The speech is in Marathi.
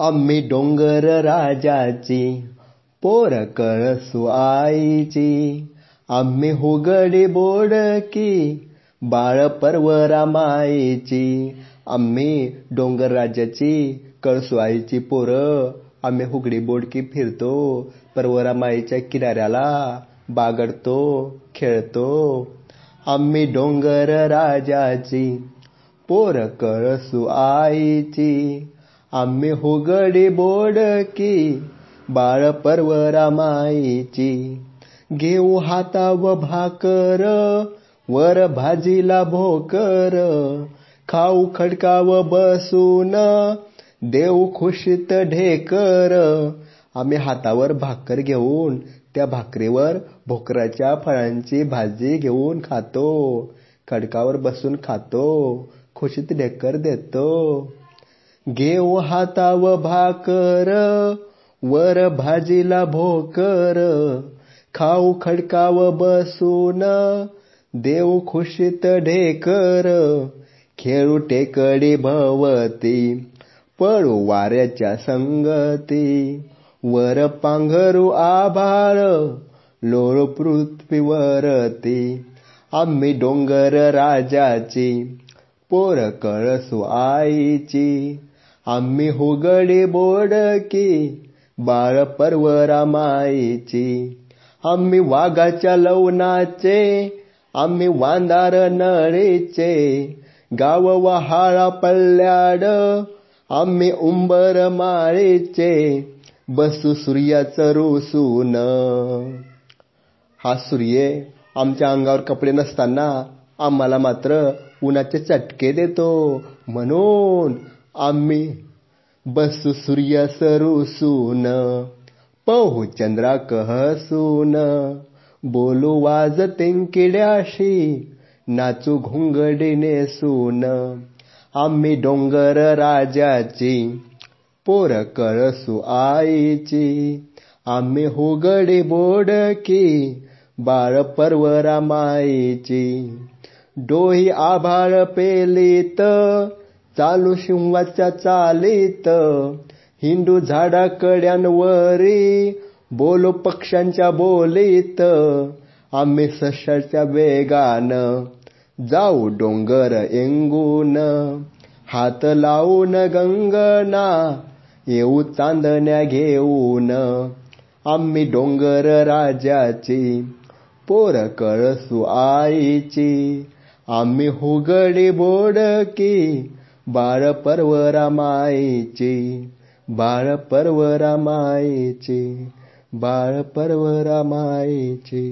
आम्ही डोंगर राजाची पोर कळसू आईची. आम्ही हुगडी बोडकी बाळ परवरा माईची. आम्ही डोंगर राजाची कळसू आईची पोरं आम्ही हुगडी बोडकी फिरतो परवरा माईच्या किनाऱ्याला बागडतो खेळतो. आम्ही डोंगर राजाची पोर कळसू आईची. आम्ही हुगडी बोडकी बाळ परवरा माईची घेऊ हाताव भाकर वर भाजीला भोकर. खाऊ खडकाव बसून देऊ खुशीत ढेकर. आम्ही हातावर भाकर घेऊन त्या भाकरीवर भोकराच्या फळांची भाजी घेऊन खातो. खडकावर बसून खातो. खुशीत ढेकर देतो. घेऊ हाताव भाकर वर भाजीला भोकर. खाऊ खडकाव बसून देऊ खुशीत ढेकर. खेळू टेकडी भवती पळू वाऱ्याच्या संगती. वर पांघरू आभाळ लोळ पृथ्वीवरती. आम्ही डोंगर राजाची पोर कळसू आईची. आम्ही हुगडी बोडकी बाळ परवरा माईची आम्ही वाघाच्या लवणाचे आम्ही वांदार नळेचे. गाव वहाळा पल्ल्याड आम्ही उंबर माळेचे. बसू सूर्याचं रोसून. हा सूर्य आमच्या अंगावर कपडे नसताना आम्हाला मात्र उन्हाचे चटके देतो. म्हणून आम्ही बसू सूर्य सरुसून पहु चंद्रा कहसून बोलू वाज तेंकिड्याशी नाचू घुंगडी नेसून आम्ही डोंगर राजाची पोर कळसू आईची. आम्ही हुगडी बोडकी बाळ परवरा माईची. डोही आभाळ पेलीत चालू शिंवाच्या चालीत हिंदू झाडा कड्यांवरी बोलो पक्ष्यांच्या बोलीत आम्ही सशाच्या वेगान जाऊ डोंगर एंगून. हात लावून गंगना येऊ चांदण्या घेऊन. आम्ही डोंगर राजाची पोर कळसू आईची. आम्ही हुगडी बोडकी बाळ परवरा माईची बाळ परवरा माईची बाळ परवरा माईची